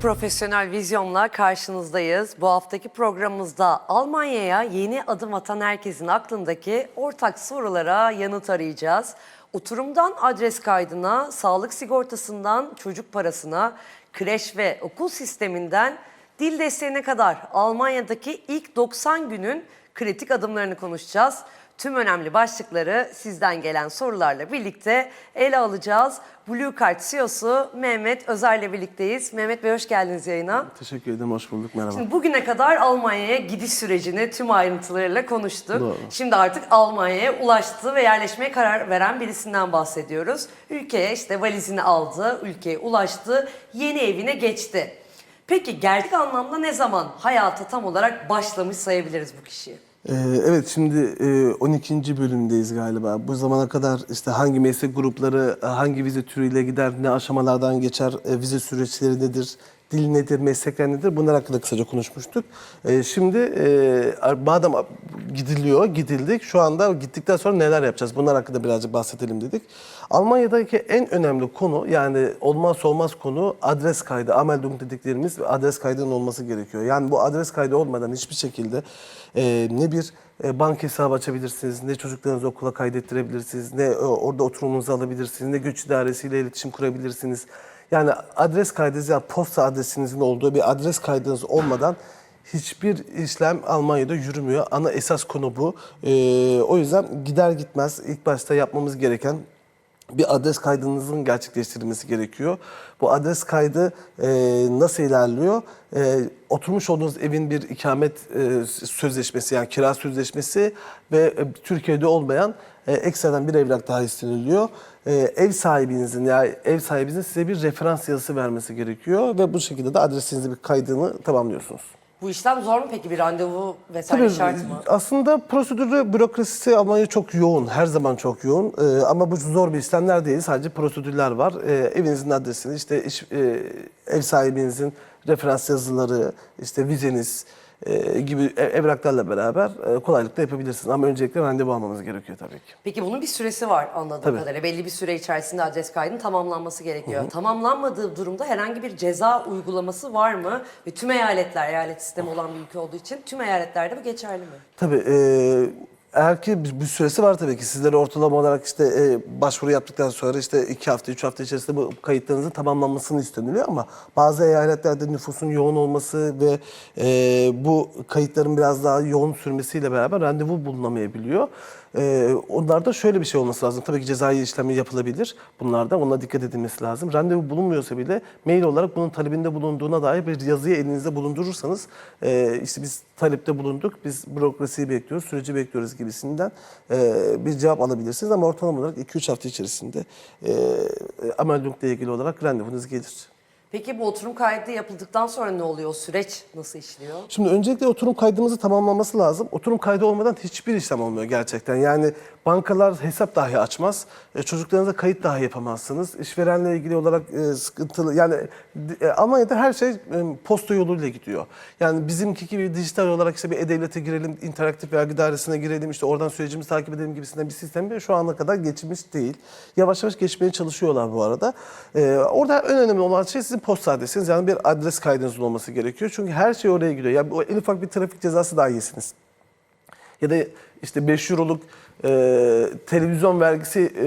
profesyonel vizyonla karşınızdayız. Bu haftaki programımızda Almanya'ya yeni adım atan herkesin aklındaki ortak sorulara yanıt arayacağız. Oturumdan adres kaydına, sağlık sigortasından çocuk parasına, kreş ve okul sisteminden dil desteğine kadar Almanya'daki ilk 90 günün kritik adımlarını konuşacağız. Tüm önemli başlıkları sizden gelen sorularla birlikte ele alacağız. Blue Card CEO'su Mehmet Özer'le birlikteyiz. Mehmet Bey hoş geldiniz yayına. Teşekkür ederim, hoş bulduk. Merhaba. Şimdi bugüne kadar Almanya'ya gidiş sürecini tüm ayrıntılarıyla konuştuk. Doğru. Şimdi artık Almanya'ya ulaştı ve yerleşmeye karar veren birisinden bahsediyoruz. Ülkeye işte valizini aldı, ülkeye ulaştı, yeni evine geçti. Peki gerçek anlamda ne zaman hayata tam olarak başlamış sayabiliriz bu kişiyi? Ee, evet, şimdi e, 12. bölümdeyiz galiba. Bu zamana kadar işte hangi meslek grupları, e, hangi vize türüyle gider, ne aşamalardan geçer, e, vize süreçleri nedir, dil nedir, meslekler nedir bunlar hakkında kısaca konuşmuştuk. E, şimdi e, madem gidiliyor, gidildik, şu anda gittikten sonra neler yapacağız? Bunlar hakkında birazcık bahsedelim dedik. Almanya'daki en önemli konu yani olmazsa olmaz konu adres kaydı, Ameldung dediklerimiz adres kaydının olması gerekiyor. Yani bu adres kaydı olmadan hiçbir şekilde e, ne bir e, banka hesabı açabilirsiniz, ne çocuklarınızı okula kaydettirebilirsiniz, ne orada oturumunuzu alabilirsiniz, ne göç idaresiyle iletişim kurabilirsiniz. Yani adres kaydınız ya posta adresinizin olduğu bir adres kaydınız olmadan hiçbir işlem Almanya'da yürümüyor. Ana esas konu bu. E, o yüzden gider gitmez ilk başta yapmamız gereken bir adres kaydınızın gerçekleştirilmesi gerekiyor. Bu adres kaydı e, nasıl ilerliyor? E, oturmuş olduğunuz evin bir ikamet e, sözleşmesi yani kira sözleşmesi ve e, Türkiye'de olmayan e, ekstradan bir evrak daha isteniliyor. E, ev sahibinizin yani ev sahibinizin size bir referans yazısı vermesi gerekiyor ve bu şekilde de adresinizin bir kaydını tamamlıyorsunuz. Bu işlem zor mu peki? Bir randevu vesaire Tabii şart mı? aslında prosedürü, bürokrasisi Almanya çok yoğun. Her zaman çok yoğun. Ee, ama bu zor bir işlemler değil. Sadece prosedürler var. Ee, evinizin adresini, işte iş, e, ev sahibinizin referans yazıları, işte vizeniz e, gibi ev- evraklarla beraber e, kolaylıkla yapabilirsiniz. Ama öncelikle randevu almanız gerekiyor tabii ki. Peki bunun bir süresi var anladığım Tabii. kadarıyla. Belli bir süre içerisinde adres kaydının tamamlanması gerekiyor. Tamamlanmadığı durumda herhangi bir ceza uygulaması var mı? Ve tüm eyaletler, eyalet sistemi olan bir ülke olduğu için tüm eyaletlerde bu geçerli mi? Tabii. E, eğer ki bir, süresi var tabii ki. Sizlere ortalama olarak işte e, başvuru yaptıktan sonra işte iki hafta, üç hafta içerisinde bu kayıtlarınızın tamamlanmasını isteniliyor ama bazı eyaletlerde nüfusun yoğun olması ve e, bu kayıtların biraz daha yoğun sürmesiyle beraber randevu bulunamayabiliyor. E, onlarda şöyle bir şey olması lazım. Tabii ki cezai işlemi yapılabilir bunlarda. Ona dikkat edilmesi lazım. Randevu bulunmuyorsa bile mail olarak bunun talebinde bulunduğuna dair bir yazıyı elinizde bulundurursanız e, işte biz talepte bulunduk, biz bürokrasiyi bekliyoruz, süreci bekliyoruz gibisinden e, bir cevap alabilirsiniz. Ama ortalama olarak 2-3 hafta içerisinde e, Ameldung ile ilgili olarak randevunuz gelir. Peki bu oturum kaydı yapıldıktan sonra ne oluyor? Süreç nasıl işliyor? Şimdi öncelikle oturum kaydımızı tamamlaması lazım. Oturum kaydı olmadan hiçbir işlem olmuyor gerçekten. Yani bankalar hesap dahi açmaz. E, çocuklarınıza kayıt dahi yapamazsınız. İşverenle ilgili olarak e, sıkıntılı. Yani e, Almanya'da her şey e, posta yoluyla gidiyor. Yani bizimki gibi dijital olarak işte bir e-devlete girelim, interaktif vergi dairesine girelim, işte oradan sürecimizi takip edelim gibisinden bir sistem şu ana kadar geçmiş değil. Yavaş yavaş geçmeye çalışıyorlar bu arada. E, orada en önemli olan şey sizin posta adresiniz. Yani bir adres kaydınızın olması gerekiyor. Çünkü her şey oraya gidiyor. Yani en ufak bir trafik cezası dahi yesiniz ya da işte 5 euroluk e, televizyon vergisi e,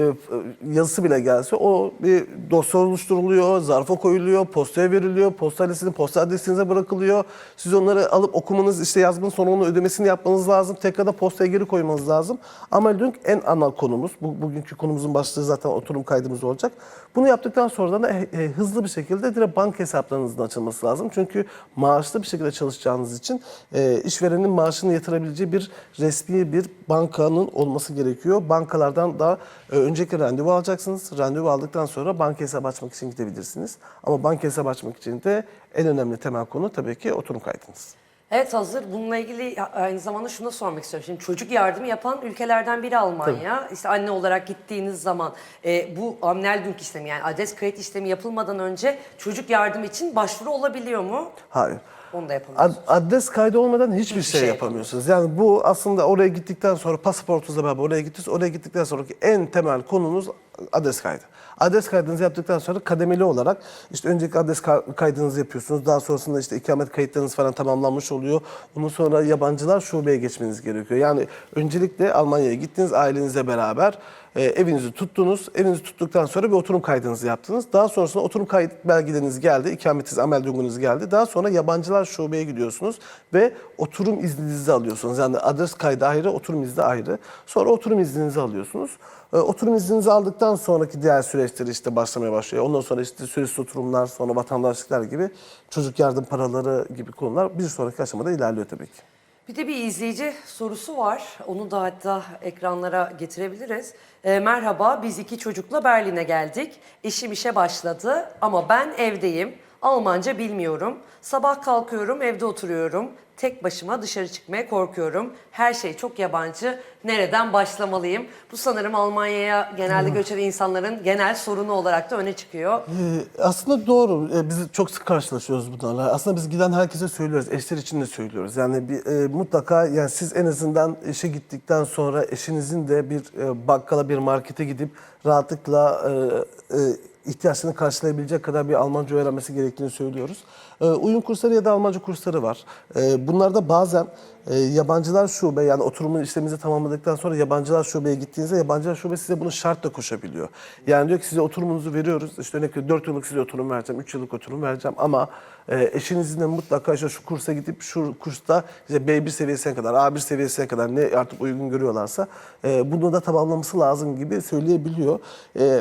yazısı bile gelse o bir dosya oluşturuluyor, zarfa koyuluyor, postaya veriliyor, posta adresini posta adresinize bırakılıyor. Siz onları alıp okumanız, işte yazmanın sonra onun ödemesini yapmanız lazım. Tekrar da postaya geri koymanız lazım. Ameldung en ana konumuz. Bu, bugünkü konumuzun başlığı zaten oturum kaydımız olacak. Bunu yaptıktan sonra da e, e, hızlı bir şekilde direkt banka hesaplarınızın açılması lazım. Çünkü maaşlı bir şekilde çalışacağınız için e, işverenin maaşını yatırabileceği bir resmi bir bankanın olması gerekiyor. Bankalardan da e, öncelikle randevu alacaksınız. Randevu aldıktan sonra banka hesabı açmak için gidebilirsiniz. Ama banka hesabı açmak için de en önemli temel konu tabii ki oturum kaydınız. Evet hazır. Bununla ilgili aynı zamanda şunu da sormak istiyorum. Şimdi çocuk yardımı yapan ülkelerden biri Almanya. İşte anne olarak gittiğiniz zaman e, bu Amneldung işlemi yani adres kayıt işlemi yapılmadan önce çocuk yardımı için başvuru olabiliyor mu? Hayır. Onu da yapamıyorsunuz. Ad- adres kaydı olmadan hiçbir, şey, şey yapamıyorsunuz. Yani bu aslında oraya gittikten sonra pasaportunuzla beraber oraya gittiniz. Oraya gittikten sonraki en temel konunuz adres kaydı. Adres kaydınızı yaptıktan sonra kademeli olarak işte önceki adres ka- kaydınızı yapıyorsunuz. Daha sonrasında işte ikamet kayıtlarınız falan tamamlanmış oluyor. Ondan sonra yabancılar şubeye geçmeniz gerekiyor. Yani öncelikle Almanya'ya gittiniz ailenizle beraber e, evinizi tuttunuz. Evinizi tuttuktan sonra bir oturum kaydınızı yaptınız. Daha sonrasında oturum kayıt belgeleriniz geldi. ikametiniz, amel durumunuz geldi. Daha sonra yabancılar şubeye gidiyorsunuz ve oturum izninizi alıyorsunuz. Yani adres kaydı ayrı, oturum izni ayrı. Sonra oturum izninizi alıyorsunuz. E, Oturum izninizi aldıktan sonraki diğer süreçleri işte başlamaya başlıyor. Ondan sonra işte süresiz oturumlar, sonra vatandaşlıklar gibi çocuk yardım paraları gibi konular bir sonraki aşamada ilerliyor tabii ki. Bir de bir izleyici sorusu var. Onu da hatta ekranlara getirebiliriz. Ee, merhaba, biz iki çocukla Berlin'e geldik. Eşim işe başladı ama ben evdeyim. Almanca bilmiyorum. Sabah kalkıyorum, evde oturuyorum. Tek başıma dışarı çıkmaya korkuyorum. Her şey çok yabancı. Nereden başlamalıyım? Bu sanırım Almanya'ya genelde göçen insanların genel sorunu olarak da öne çıkıyor. Ee, aslında doğru. Ee, biz çok sık karşılaşıyoruz bunlarla. Aslında biz giden herkese söylüyoruz. Eşler için de söylüyoruz. Yani bir, e, mutlaka yani siz en azından işe gittikten sonra eşinizin de bir e, bakkala bir markete gidip rahatlıkla e, e, ihtiyaçlarını karşılayabilecek kadar bir Almanca öğrenmesi gerektiğini söylüyoruz. E, uyum kursları ya da Almanca kursları var. E, bunlarda bazen e, yabancılar şube yani oturumun işleminizi tamamladıktan sonra yabancılar şubeye gittiğinizde yabancılar şube size bunu şart da koşabiliyor. Yani diyor ki size oturumunuzu veriyoruz. İşte örnek veriyorum 4 yıllık size oturum vereceğim, 3 yıllık oturum vereceğim ama e, eşinizin de mutlaka işte şu kursa gidip şu kursta işte B1 seviyesine kadar, A1 seviyesine kadar ne artık uygun görüyorlarsa e, bunu da tamamlaması lazım gibi söyleyebiliyor.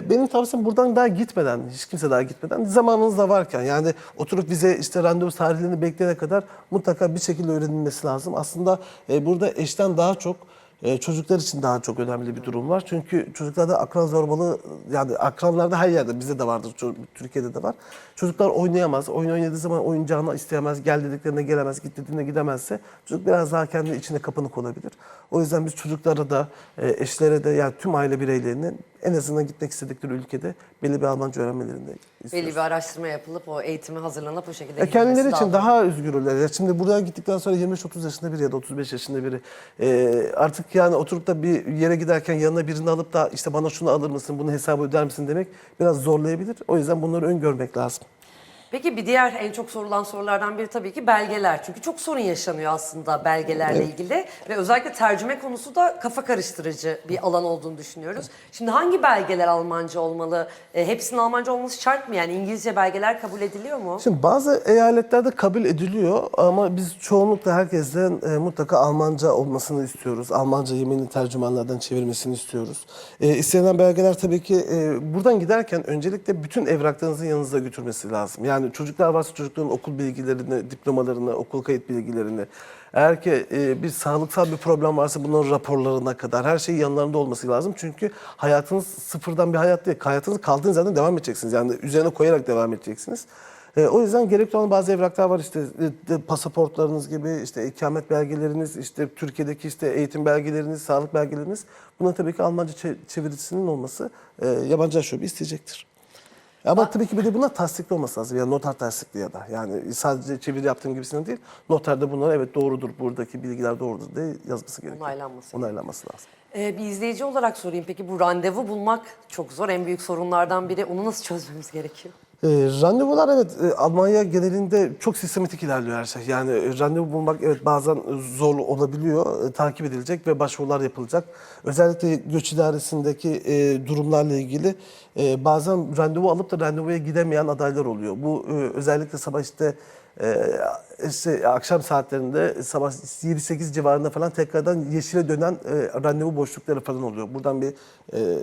Benim tavsiyem buradan daha gitmeden, hiç kimse daha gitmeden zamanınız da varken yani oturup vize işte randevu tarihlerini bekleyene kadar mutlaka bir şekilde öğrenilmesi lazım. Aslında e, burada eşten daha çok e, çocuklar için daha çok önemli bir durum var. Çünkü çocuklarda akran zorbalığı yani akranlarda her yerde bizde de vardır, Türkiye'de de var. Çocuklar oynayamaz. Oyun oynadığı zaman oyuncağını isteyemez. Gel dediklerine gelemez, git dediğinde gidemezse çocuk biraz daha kendi içine kapanık olabilir. O yüzden biz çocuklara da e, eşlere de yani tüm aile bireylerinin en azından gitmek istedikleri ülkede belli bir Almanca öğrenmelerini istiyoruz. Belli bir araştırma yapılıp o eğitime hazırlanıp o şekilde E, kendileri için daha özgürler. Ya Şimdi buradan gittikten sonra 25-30 yaşında biri ya da 35 yaşında biri e, artık yani oturup da bir yere giderken yanına birini alıp da işte bana şunu alır mısın, bunu hesabı öder misin demek biraz zorlayabilir. O yüzden bunları öngörmek lazım. Peki bir diğer en çok sorulan sorulardan biri tabii ki belgeler. Çünkü çok sorun yaşanıyor aslında belgelerle ilgili ve özellikle tercüme konusu da kafa karıştırıcı bir alan olduğunu düşünüyoruz. Şimdi hangi belgeler Almanca olmalı? E, hepsinin Almanca olması şart mı? Yani İngilizce belgeler kabul ediliyor mu? Şimdi bazı eyaletlerde kabul ediliyor ama biz çoğunlukla herkesten e, mutlaka Almanca olmasını istiyoruz. Almanca yeminli tercümanlardan çevirmesini istiyoruz. E, istenilen belgeler tabii ki e, buradan giderken öncelikle bütün evraklarınızı yanınızda götürmesi lazım. Yani çocuklar varsa çocukların okul bilgilerini, diplomalarını, okul kayıt bilgilerini. Eğer ki e, bir sağlıksal bir problem varsa bunların raporlarına kadar her şey yanlarında olması lazım. Çünkü hayatınız sıfırdan bir hayat değil. Hayatınız kaldığınız yerden devam edeceksiniz. Yani üzerine koyarak devam edeceksiniz. E, o yüzden gerekli olan bazı evraklar var işte e, pasaportlarınız gibi işte ikamet belgeleriniz, işte Türkiye'deki işte eğitim belgeleriniz, sağlık belgeleriniz. Bunun tabii ki Almanca çe- çevirisinin olması e, yabancı şube isteyecektir. Ama tabii ki bir de bunlar tasdikli olması lazım. Yani noter tasdikli ya da. Yani sadece çeviri yaptığım gibisinden değil. Noterde bunlar evet doğrudur, buradaki bilgiler doğrudur diye yazması gerekiyor. Onaylanması Onaylanması lazım. E, bir izleyici olarak sorayım. Peki bu randevu bulmak çok zor. En büyük sorunlardan biri. Onu nasıl çözmemiz gerekiyor? E, randevular evet e, Almanya genelinde çok sistematik ilerliyor her şey. Yani e, randevu bulmak evet bazen zor olabiliyor. E, takip edilecek ve başvurular yapılacak. Özellikle göç idaresindeki e, durumlarla ilgili e, bazen randevu alıp da randevuya gidemeyen adaylar oluyor. Bu e, özellikle sabah işte e, işte akşam saatlerinde sabah 7-8 civarında falan tekrardan yeşile dönen e, randevu boşlukları falan oluyor. Buradan bir e,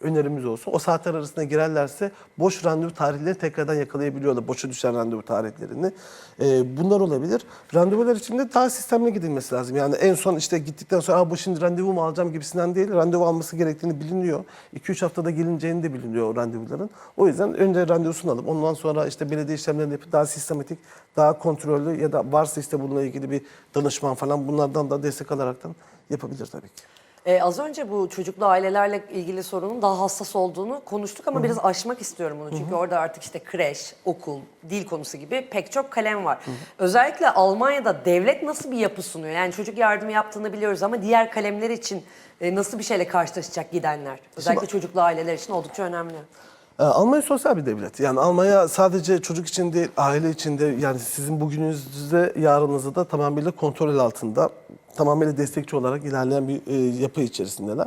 önerimiz olsun. O saatler arasında girerlerse boş randevu tarihlerini tekrardan yakalayabiliyorlar. Boşa düşen randevu tarihlerini. Ee, bunlar olabilir. Randevular için de daha sistemli gidilmesi lazım. Yani en son işte gittikten sonra bu şimdi randevu mu alacağım gibisinden değil. Randevu alması gerektiğini biliniyor. 2-3 haftada gelineceğini de biliniyor o randevuların. O yüzden önce randevusunu alıp ondan sonra işte belediye işlemlerini yapıp daha sistematik, daha kontrollü ya da varsa işte bununla ilgili bir danışman falan bunlardan da destek alaraktan yapabilir tabii ki. Ee, az önce bu çocuklu ailelerle ilgili sorunun daha hassas olduğunu konuştuk ama biraz aşmak istiyorum bunu. Çünkü orada artık işte kreş, okul, dil konusu gibi pek çok kalem var. Özellikle Almanya'da devlet nasıl bir yapı sunuyor? Yani çocuk yardımı yaptığını biliyoruz ama diğer kalemler için e, nasıl bir şeyle karşılaşacak gidenler? Özellikle çocuklu aileler için oldukça önemli. Ee, Almanya sosyal bir devlet. Yani Almanya sadece çocuk için değil, aile için de yani sizin bugününüzde, yarınınızda da tamamıyla kontrol altında, tamamıyla destekçi olarak ilerleyen bir e, yapı içerisindeler.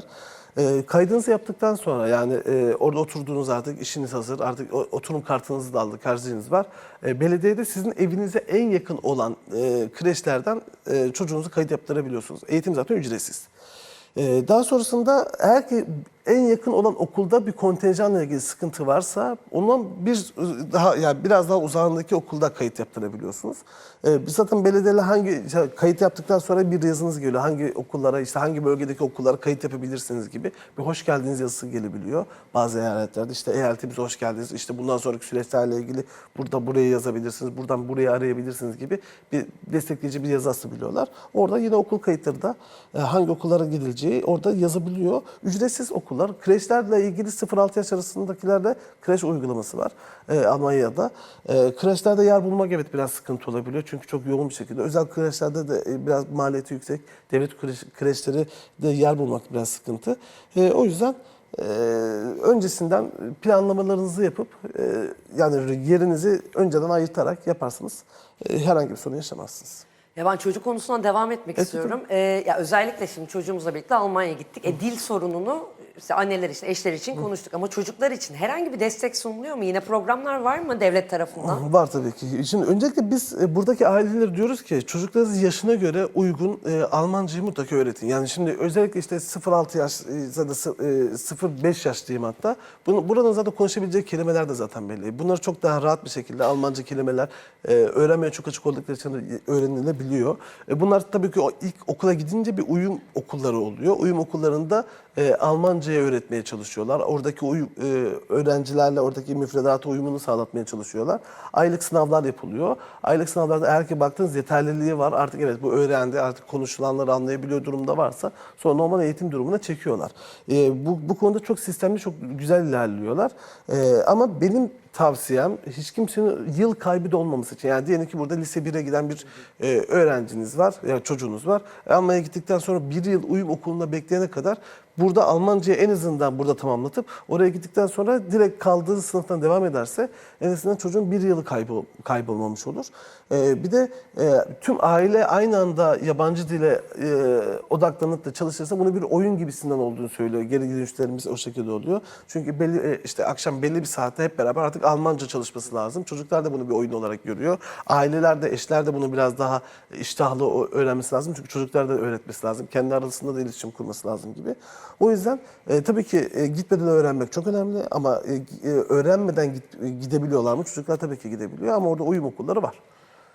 E, kaydınızı yaptıktan sonra yani e, orada oturduğunuz artık işiniz hazır, artık oturum kartınızı da aldık, harcınız var. E, belediyede sizin evinize en yakın olan e, kreşlerden e, çocuğunuzu kayıt yaptırabiliyorsunuz. Eğitim zaten ücretsiz. Ee, Daha sonrasında eğer ki en yakın olan okulda bir kontenjanla ilgili sıkıntı varsa ondan bir daha yani biraz daha uzağındaki okulda kayıt yaptırabiliyorsunuz. Ee, biz zaten belediyeyle hangi kayıt yaptıktan sonra bir yazınız geliyor. Hangi okullara işte hangi bölgedeki okullara kayıt yapabilirsiniz gibi bir hoş geldiniz yazısı gelebiliyor. Bazı eyaletlerde işte eyaletimize hoş geldiniz. İşte bundan sonraki süreçlerle ilgili burada buraya yazabilirsiniz. Buradan buraya arayabilirsiniz gibi bir destekleyici bir yazı asabiliyorlar. Orada yine okul kayıtları da e, hangi okullara gidileceği orada yazabiliyor. Ücretsiz okullar. Kreşlerle ilgili 0-6 yaş arasındakilerde kreş uygulaması var e, Almanya'da. E, kreşlerde yer bulmak evet biraz sıkıntı olabiliyor. Çünkü çok yoğun bir şekilde. Özel kreşlerde de e, biraz maliyeti yüksek. Devlet kreş, kreşleri de yer bulmak biraz sıkıntı. E, o yüzden e, öncesinden planlamalarınızı yapıp e, yani yerinizi önceden ayırtarak yaparsınız. E, herhangi bir sorun yaşamazsınız. Ya ben çocuk konusuna devam etmek Evet, istiyorum. Ee, ya özellikle şimdi çocuğumuzla birlikte Almanya'ya gittik. E, dil sorununu işte anneler için, eşler için konuştuk ama çocuklar için herhangi bir destek sunuluyor mu? Yine programlar var mı devlet tarafından? Var tabii ki. Şimdi öncelikle biz e, buradaki ailelere diyoruz ki çocuklarınız yaşına göre uygun e, Almancayı mutlaka öğretin. Yani şimdi özellikle işte 0-6 yaş e, e, 0-5 yaş diyeyim hatta. Bunu, buradan zaten konuşabilecek kelimeler de zaten belli. Bunları çok daha rahat bir şekilde Almanca kelimeler e, öğrenmeye çok açık oldukları için öğrenilebiliyor. E, bunlar tabii ki o ilk okula gidince bir uyum okulları oluyor. Uyum okullarında e, Almanca'ya öğretmeye çalışıyorlar. Oradaki uyum, e, öğrencilerle oradaki müfredata uyumunu sağlatmaya çalışıyorlar. Aylık sınavlar yapılıyor. Aylık sınavlarda eğer ki baktığınız yeterliliği var. Artık evet bu öğrendi artık konuşulanları anlayabiliyor durumda varsa sonra normal eğitim durumuna çekiyorlar. E, bu, bu konuda çok sistemli çok güzel ilerliyorlar. E, ama benim tavsiyem hiç kimsenin yıl kaybı da olmaması için. Yani diyelim ki burada lise 1'e giden bir e, öğrenciniz var, yani çocuğunuz var. Almanya'ya gittikten sonra bir yıl uyum okulunda bekleyene kadar burada Almancayı en azından burada tamamlatıp oraya gittikten sonra direkt kaldığı sınıftan devam ederse en azından çocuğun bir yılı kaybol, kaybolmamış olur. E, bir de e, tüm aile aynı anda yabancı dile e, odaklanıp da çalışırsa bunu bir oyun gibisinden olduğunu söylüyor. Geri dönüşlerimiz o şekilde oluyor. Çünkü belli e, işte akşam belli bir saatte hep beraber artık Almanca çalışması lazım. Çocuklar da bunu bir oyun olarak görüyor. Aileler de eşler de bunu biraz daha iştahlı öğrenmesi lazım. Çünkü çocuklar da öğretmesi lazım. Kendi arasında da iletişim kurması lazım gibi. O yüzden e, tabii ki gitmeden öğrenmek çok önemli ama öğrenmeden git, gidebiliyorlar mı? Çocuklar tabii ki gidebiliyor ama orada uyum okulları var.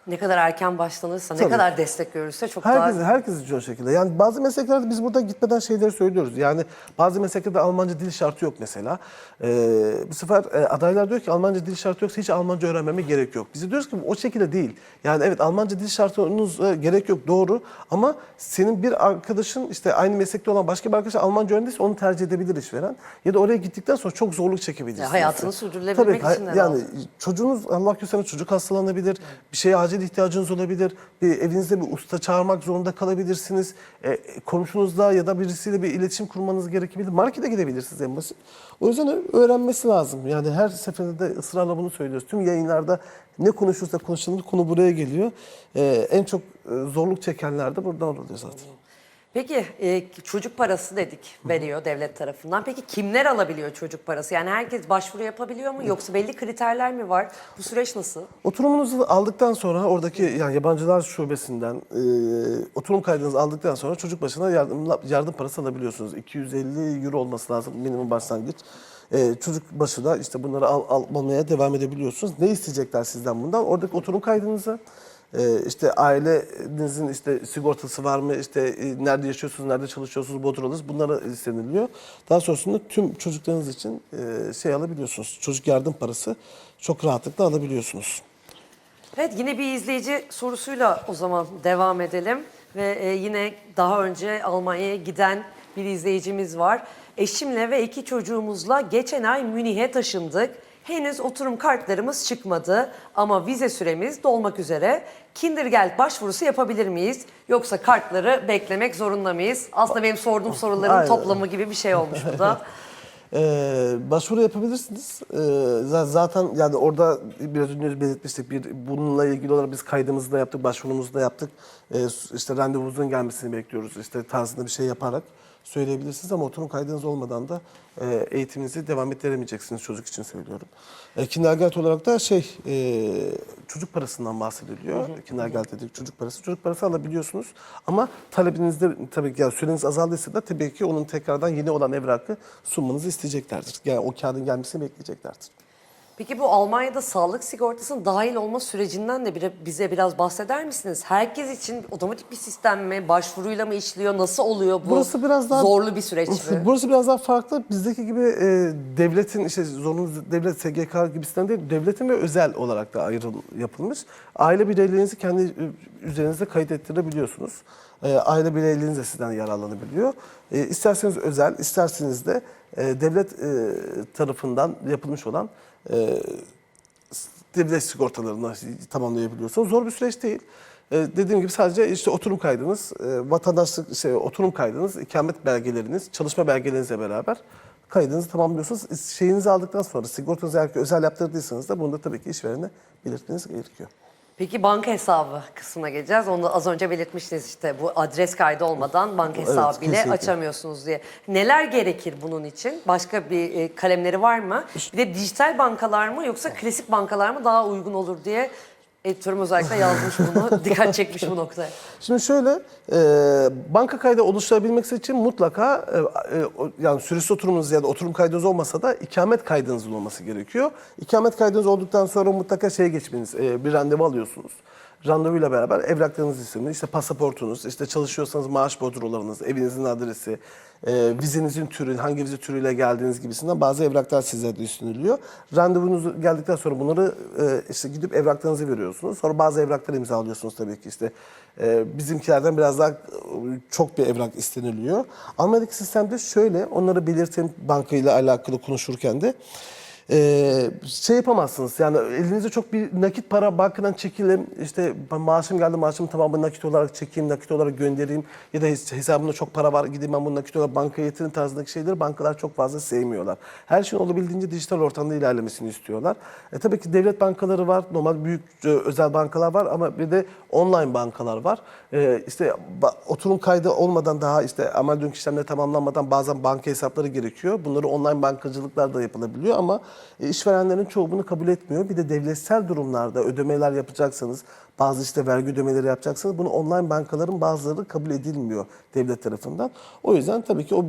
Ne kadar erken başlanırsa, ne Tabii. kadar destek görürse çok Herkes, daha... herkes için o şekilde. Yani bazı mesleklerde biz burada gitmeden şeyleri söylüyoruz. Yani bazı mesleklerde Almanca dil şartı yok mesela. Ee, bu sefer e, adaylar diyor ki Almanca dil şartı yoksa hiç Almanca öğrenmeme gerek yok. Biz diyoruz ki o şekilde değil. Yani evet Almanca dil şartınız e, gerek yok doğru ama senin bir arkadaşın işte aynı meslekte olan başka bir arkadaş Almanca öğrendiyse onu tercih edebilir işveren. Ya da oraya gittikten sonra çok zorluk çekebilirsiniz. Ya hayatını sürdürülebilmek Tabii, için de yani lazım. çocuğunuz Allah göstermesin çocuk hastalanabilir. Bir şeye acil ihtiyacınız olabilir. Bir evinizde bir usta çağırmak zorunda kalabilirsiniz. E, komşunuzla ya da birisiyle bir iletişim kurmanız gerekebilir. Markete gidebilirsiniz en basit. O yüzden öğrenmesi lazım. Yani her seferinde de ısrarla bunu söylüyoruz. Tüm yayınlarda ne konuşursa konuşalım konu buraya geliyor. E, en çok e, zorluk çekenler de buradan oluyor zaten. Peki e, çocuk parası dedik veriyor devlet tarafından. Peki kimler alabiliyor çocuk parası? Yani herkes başvuru yapabiliyor mu yoksa belli kriterler mi var? Bu süreç nasıl? Oturumunuzu aldıktan sonra oradaki yani yabancılar şubesinden e, oturum kaydınızı aldıktan sonra çocuk başına yardım, yardım parası alabiliyorsunuz. 250 euro olması lazım minimum başlangıç. E, çocuk başı da işte bunları al, almaya devam edebiliyorsunuz. Ne isteyecekler sizden bundan? Oradaki oturum kaydınızı işte ailenizin işte sigortası var mı? İşte e, nerede yaşıyorsunuz, nerede çalışıyorsunuz, bodrolarınız bunlara isteniliyor. Daha sonrasında tüm çocuklarınız için e, şey alabiliyorsunuz. Çocuk yardım parası çok rahatlıkla alabiliyorsunuz. Evet yine bir izleyici sorusuyla o zaman devam edelim. Ve e, yine daha önce Almanya'ya giden Bir izleyicimiz var. Eşimle ve iki çocuğumuzla geçen ay Münih'e taşındık. Henüz oturum kartlarımız çıkmadı ama vize süremiz dolmak üzere. Kindergelt başvurusu yapabilir miyiz? Yoksa kartları beklemek zorunda mıyız? Aslında benim sorduğum soruların Aynen. toplamı gibi bir şey olmuş bu da. Ee, başvuru yapabilirsiniz. Ee, za- zaten yani orada biraz önce belirtmiştik. Bir bununla ilgili olarak biz kaydımızı da yaptık, başvurumuzu da yaptık. Ee, işte randevumuzun gelmesini bekliyoruz. İşte tarzında bir şey yaparak söyleyebilirsiniz ama oturum kaydınız olmadan da e, eğitiminizi devam ettiremeyeceksiniz çocuk için söylüyorum. E, Kindergelt olarak da şey e, çocuk parasından bahsediliyor. Kindergelt dedik çocuk parası. Çocuk parası alabiliyorsunuz ama talebinizde tabii ki yani süreniz azaldıysa da tabii ki onun tekrardan yeni olan evrakı sunmanızı isteyeceklerdir. Yani o kağıdın gelmesini bekleyeceklerdir. Peki bu Almanya'da sağlık sigortasının dahil olma sürecinden de bize biraz bahseder misiniz? Herkes için otomatik bir sistem mi? Başvuruyla mı işliyor? Nasıl oluyor bu? Burası biraz daha zorlu bir süreç mi? Burası biraz daha farklı. Bizdeki gibi e, devletin işte zorunlu devlet SGK gibisinden değil, devletin ve özel olarak da ayrım yapılmış. Aile bireylerinizi kendi e, üzerinizde kayıt ettirebiliyorsunuz. E, aile bireyleriniz de sizden yararlanabiliyor. E, isterseniz özel, isterseniz de e, devlet e, tarafından yapılmış olan e, devlet sigortalarını tamamlayabiliyorsunuz. Zor bir süreç değil. Ee, dediğim gibi sadece işte oturum kaydınız, e, vatandaşlık şey, oturum kaydınız, ikamet belgeleriniz, çalışma belgelerinizle beraber kaydınızı tamamlıyorsunuz. Şeyinizi aldıktan sonra sigortanızı eğer özel yaptırdıysanız da bunu da tabii ki işverene belirtmeniz gerekiyor. Peki banka hesabı kısmına geleceğiz. Onu az önce belirtmiştiniz işte bu adres kaydı olmadan banka Evet, hesabı bile kesinlikle. açamıyorsunuz diye. Neler gerekir bunun için? Başka bir e, kalemleri var mı? Bir de dijital bankalar mı yoksa klasik bankalar mı daha uygun olur diye editörüm özellikle yazmış bunu. Dikkat çekmiş bu noktaya. Şimdi şöyle, e, banka kaydı oluşturabilmek için mutlaka e, e, yani süresiz oturumunuz ya da oturum kaydınız olmasa da ikamet kaydınızın olması gerekiyor. İkamet kaydınız olduktan sonra mutlaka şeye geçmeniz, e, bir randevu alıyorsunuz. Randevuyla beraber evraklarınız isimli, işte pasaportunuz, işte çalışıyorsanız maaş bodrolarınız, evinizin adresi, e, vizenizin türü, hangi vize türüyle geldiğiniz gibisinden bazı evraklar size de üstleniliyor. Randevunuz geldikten sonra bunları e, işte gidip evraklarınızı veriyorsunuz. Sonra bazı evrakları imzalıyorsunuz tabii ki işte. E, bizimkilerden biraz daha e, çok bir evrak isteniliyor. Almanya'daki sistemde şöyle, onları belirtin bankayla alakalı konuşurken de. Ee, şey yapamazsınız yani elinizde çok bir nakit para bankadan çekelim işte maaşım geldi maaşımı tamamını nakit olarak çekeyim nakit olarak göndereyim ya da hes- hesabımda çok para var gideyim ben bunu nakit olarak bankaya yatırın tarzındaki şeyleri bankalar çok fazla sevmiyorlar. Her şeyin olabildiğince dijital ortamda ilerlemesini istiyorlar. E, tabii ki devlet bankaları var normal büyük e, özel bankalar var ama bir de online bankalar var. E, işte oturum kaydı olmadan daha işte amel dönük işlemleri tamamlanmadan bazen banka hesapları gerekiyor. Bunları online bankacılıklar da yapılabiliyor ama e, işverenlerin çoğu bunu kabul etmiyor. Bir de devletsel durumlarda ödemeler yapacaksanız, bazı işte vergi ödemeleri yapacaksanız bunu online bankaların bazıları kabul edilmiyor devlet tarafından. O yüzden tabii ki o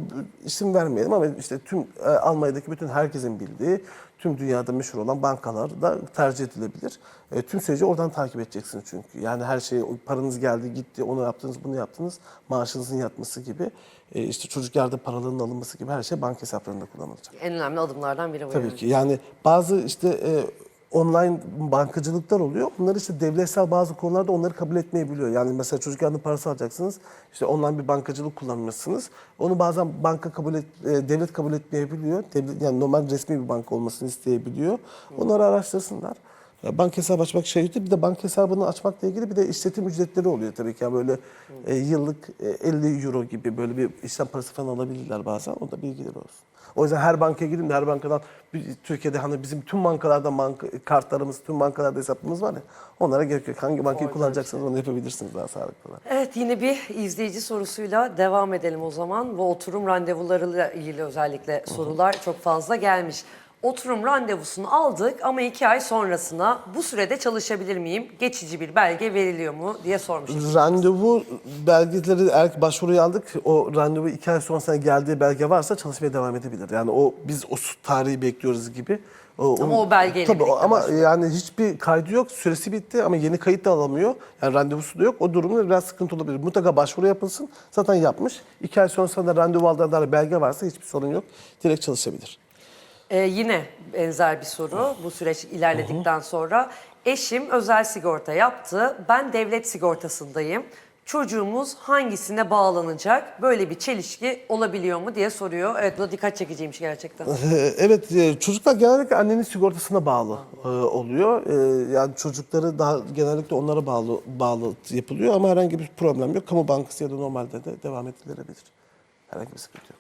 isim vermeyelim ama işte tüm e, Almanya'daki bütün herkesin bildiği, tüm dünyada meşhur olan bankalar da tercih edilebilir. E, tüm süreci oradan takip edeceksiniz çünkü. Yani her şey, o paranız geldi, gitti, onu yaptınız, bunu yaptınız, maaşınızın yatması gibi, e, işte çocuk yardım paralarının alınması gibi her şey banka hesaplarında kullanılacak. En önemli adımlardan biri bu. Tabii yani. ki. Yani bazı işte e, online bankacılıklar oluyor. Bunlar işte devletsel bazı konularda onları kabul etmeyebiliyor. Yani mesela çocuk yardım parası alacaksınız. İşte online bir bankacılık kullanmışsınız. Onu bazen banka kabul et, e, devlet kabul etmeyebiliyor. Devlet, yani normal resmi bir banka olmasını isteyebiliyor. Onları araştırsınlar. Banka hesabı açmak şey değil. Bir de banka hesabını açmakla ilgili bir de işletim ücretleri oluyor tabii ki. Yani böyle e, yıllık e, 50 euro gibi böyle bir işlem parası falan alabilirler bazen. O da bilgileri olsun. O yüzden her bankaya gidin de her bankadan bir- Türkiye'de hani bizim tüm bankalarda banka kartlarımız, tüm bankalarda hesaplarımız var ya. Onlara gerek yok. Hangi bankayı kullanacaksanız onu yapabilirsiniz daha sağlıklı. Evet yine bir izleyici sorusuyla devam edelim o zaman. Bu oturum randevularıyla ilgili özellikle sorular çok fazla gelmiş. Oturum randevusunu aldık ama iki ay sonrasına bu sürede çalışabilir miyim? Geçici bir belge veriliyor mu diye sormuş. Randevu belgeleri ki başvuruyu aldık, o randevu iki ay sonrasında geldiği belge varsa çalışmaya devam edebilir. Yani o biz o tarihi bekliyoruz gibi. O, Ama o belgeyle Tabii birlikte ama başvuruyor. yani hiçbir kaydı yok, süresi bitti ama yeni kayıt da alamıyor. Yani randevusu da yok. O durumda biraz sıkıntı olabilir. Mutlaka başvuru yapılsın. Zaten yapmış. İki ay sonrasında da randevu aldığına dair belge varsa hiçbir sorun yok. Direkt çalışabilir. Ee, yine benzer bir soru bu süreç ilerledikten sonra. Eşim özel sigorta yaptı. Ben devlet sigortasındayım. çocuğumuz hangisine bağlanacak? Böyle bir çelişki olabiliyor mu diye soruyor. Evet bu da dikkat çekiciymiş gerçekten. Ee, Evet, e, çocuklar genellikle annenin sigortasına bağlı e, oluyor. E, Yani çocukları daha genellikle onlara bağlı bağlı yapılıyor ama herhangi bir problem yok. Kamu bankası ya da normalde de devam edilebilir. Herhangi bir sıkıntı yok.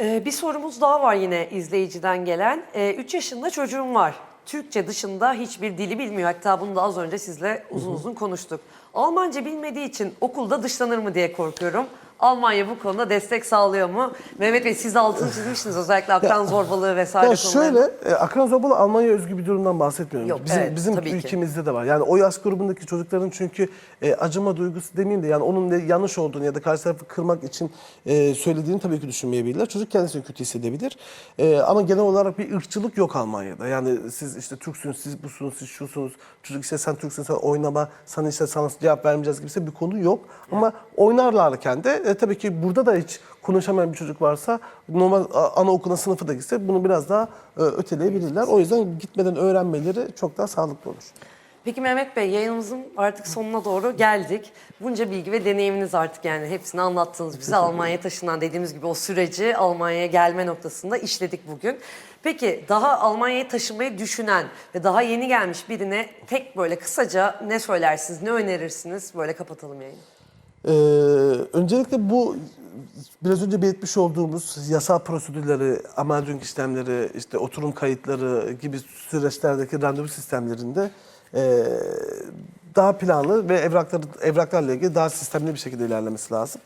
Ee, bir sorumuz daha var yine izleyiciden gelen. 3 yaşında çocuğum var. Türkçe dışında hiçbir dili bilmiyor. Hatta bunu da az önce sizle uzun uzun konuştuk. Almanca bilmediği için okulda dışlanır mı diye korkuyorum. Almanya bu konuda destek sağlıyor mu? Mehmet Bey siz altını çizmiştiniz özellikle akran zorbalığı vesaire Ya şöyle, e, akran zorbalığı Almanya özgü bir durumdan bahsetmiyorum. Yok, bizim evet, bizim tabii ki. ülkemizde de var. Yani o yaş grubundaki çocukların çünkü e, acıma duygusu demeyeyim de yani onun ne yanlış olduğunu ya da karşı tarafı kırmak için e, söylediğini tabii ki düşünmeyebilirler. Çocuk kendisini kötü hissedebilir. E, ama genel olarak bir ırkçılık yok Almanya'da. Yani siz işte Türksünüz, siz busunuz, siz şusunuz. Çocuk işte sen Türksün, sen oynama, sana işte sana cevap vermeyeceğiz gibisi bir konu yok. Ama oynarlarken de e, tabii ki burada da hiç konuşamayan bir çocuk varsa normal a- anaokuluna sınıfı da gitse bunu biraz daha e, öteleyebilirler. O yüzden gitmeden öğrenmeleri çok daha sağlıklı olur. Peki Mehmet Bey yayınımızın artık sonuna doğru geldik. Bunca bilgi ve deneyiminiz artık yani hepsini anlattınız bize. Almanya'ya taşınan dediğimiz gibi o süreci Almanya'ya gelme noktasında işledik bugün. Peki daha Almanya'ya taşımayı düşünen ve daha yeni gelmiş birine tek böyle kısaca ne söylersiniz, ne önerirsiniz? Böyle kapatalım yayını. Ee, öncelikle bu biraz önce belirtmiş olduğumuz yasal prosedürleri, ameliyat işlemleri, işte oturum kayıtları gibi süreçlerdeki randevu sistemlerinde e, daha planlı ve evrakları, evraklarla ilgili daha sistemli bir şekilde ilerlemesi lazım.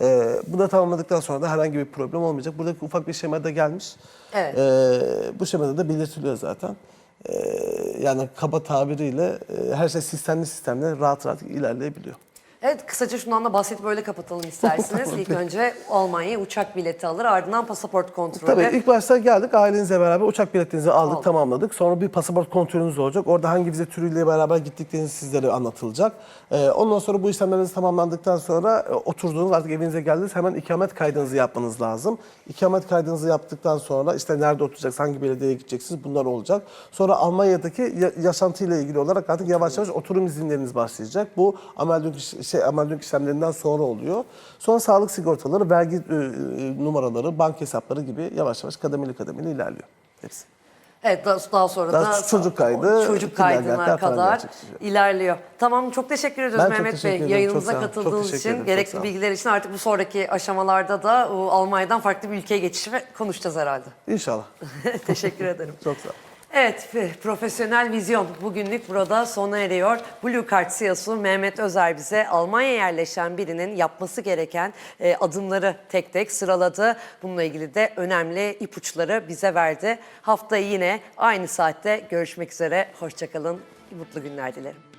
E, bunu da tamamladıktan sonra da herhangi bir problem olmayacak. Buradaki ufak bir şema da gelmiş. Evet. E, bu şemada da belirtiliyor zaten. E, yani kaba tabiriyle e, her şey sistemli sistemle rahat rahat ilerleyebiliyor. Evet kısaca şundan da bahsedip böyle kapatalım isterseniz. İlk önce Almanya'ya uçak bileti alır ardından pasaport kontrolü. Tabii ilk başta geldik ailenizle beraber uçak biletinizi aldık, Aldık. tamamladık. Sonra bir pasaport kontrolünüz olacak. Orada hangi vize türüyle beraber gittikleriniz sizlere anlatılacak. Ee, ondan sonra bu işlemleriniz tamamlandıktan sonra e, oturduğunuz artık evinize geldiniz hemen ikamet kaydınızı yapmanız lazım. İkamet kaydınızı yaptıktan sonra işte nerede oturacaksınız, hangi belediyeye gideceksiniz bunlar olacak. Sonra Almanya'daki ya- yaşantıyla ilgili olarak artık yavaş yavaş oturum izinleriniz başlayacak. Bu iş- şey ameliyat işlemlerinden sonra oluyor. Sonra sağlık sigortaları, vergi e, e, numaraları, banka hesapları gibi yavaş yavaş kademeli kademeli ilerliyor. Hepsi. Evet daha, daha sonra Daha da çocuk kaydı, çocuk kaydına kadar ilerliyor. Tamam çok teşekkür ediyoruz Ben Mehmet teşekkür Bey ederim, yayınımıza çok katıldığınız için ederim, gerekli bilgiler için artık bu sonraki aşamalarda da o Almanya'dan farklı bir ülkeye geçişi konuşacağız herhalde. İnşallah. teşekkür ederim. Çok sağ olun. Evet, Profesyonel Vizyon bugünlük burada sona eriyor. Blue Card CEO'su Mehmet Özer bize Almanya yerleşen birinin yapması gereken e, adımları tek tek sıraladı. Bununla ilgili de önemli ipuçları bize verdi. Haftayı yine aynı saatte görüşmek üzere. Hoşçakalın, mutlu günler dilerim.